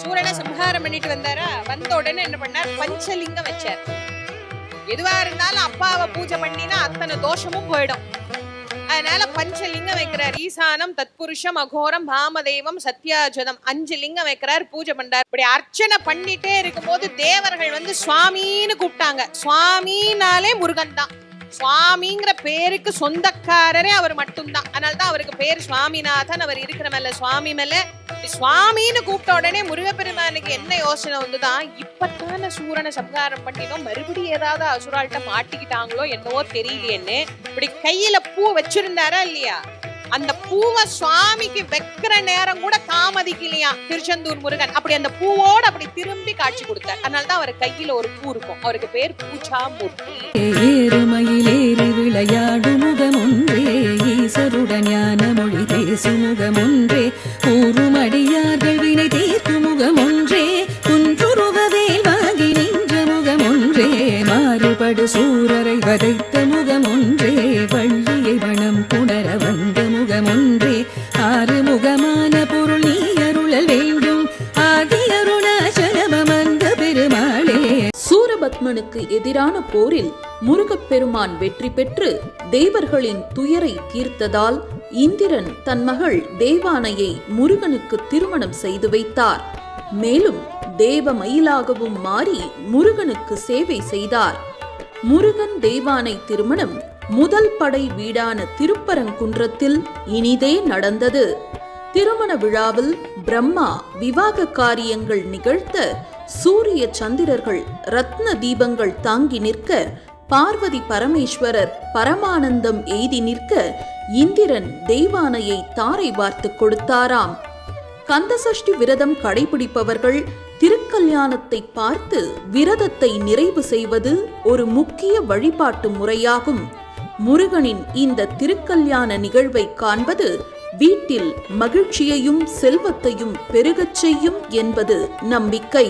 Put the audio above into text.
சூரியனை சம்ஹாரம் பண்ணிட்டு வந்தாரா? வந்த உடனே என்ன பண்ணார்? பஞ்சலிங்கம் வச்சார். எதுவா இருந்தாலும் அப்பாவை பூஜை பண்ணினா அத்தனை தோஷமும் போயிடும். அதனால பஞ்சலிங்கம் வைக்கிறார். ஈசானம் தத்புருஷம் அகோரம் பாமதெய்வம் சத்யாஜதம் அஞ்சு லிங்கம் வைக்கிறார் பூஜை பண்றார். இப்படி அர்ச்சனை பண்ணிட்டே இருக்கும்போது தேவர்கள் வந்து சுவாமின்னு கூப்பிட்டாங்க. சுவாமினாலே முருகன் தான் சுவாமிங்கிற பேருக்கு சொந்தக்காரரே அவர் மட்டும்தான். அதனால தான் அவருக்கு பேர் சுவாமிநாதன் அவர் இருக்கிற மேல சுவாமி மேல. சுவாமின்னு கூப்பிட்ட உடனே முருகப்பெருமானுக்கு என்ன யோசனை வந்துதான் இப்பத்தான சூரனை சம்ஹாரம் பண்ணினோம் மறுபடியும் ஏதாவது அசுரால்கிட்ட மாட்டிக்கிட்டாங்களோ என்னவோ தெரியலையேன்னு. இப்படி கையில பூ வச்சிருந்தாரா இல்லையா? அந்த பூவை சுவாமிக்கு வைக்கிற நேரம் கூட தாமதிக்கலையா திருச்செந்தூர் முருகன்? அப்படி அந்த பூவோட அப்படி திரும்பி காட்சி கொடுத்தார். அதனாலதான் அவர் கையில ஒரு பூ இருக்கும். அவருக்கு பேர் பூச்சா மூர்த்தி மொழி பேசு கூறுமடியார்கள் வினை தீர்க்கு முகமொன்றே குன்றுருவவேல் வாங்கி நின்ற முகமொன்றே மாறுபடு சூரரை வதைத்த முகமொன்றே வள்ளியை வனம் புணர வந்த முகமொன்றே ஆறு முகமான பொருள் நீ அருளல் வேண்டும் ஆதி அருணாச்சலமந்த பெருமாளே. சூரபத்மனுக்கு எதிரான போரில் முருகப்பெருமான் வெற்றி பெற்று தேவர்களின் துயரை தீர்த்ததால் இந்திரன் தன் மகள் தேவானையை முருகனுக்கு திருமணம் செய்து வைத்தார். மேலும் தேவ மயிலாகவும் மாறி முருகனுக்கு சேவை செய்தார். முருகன் தேவானை திருமணம் முதல் படை வீடான திருப்பரங்குன்றத்தில் இனிதே நடந்தது. திருமண விழாவில் பிரம்மா விவாக காரியங்கள் நிகழ்த்த சூரிய சந்திரர்கள் ரத்ன தீபங்கள் தாங்கி நிற்க பார்வதி பரமேஸ்வரர் பரமானந்தம் எய்தி நிற்க இந்திரன் தெய்வானையை தாரை வார்த்து கொடுத்தாராம். கந்தசஷ்டி விரதம் கடைபிடிப்பவர்கள் திருக்கல்யாணத்தை பார்த்து விரதத்தை நிறைவு செய்வது ஒரு முக்கிய வழிபாட்டு முறையாகும். முருகனின் இந்த திருக்கல்யாண நிகழ்வை காண்பது வீட்டில் மகிழ்ச்சியையும் செல்வத்தையும் பெருகச் செய்யும் என்பது நம்பிக்கை.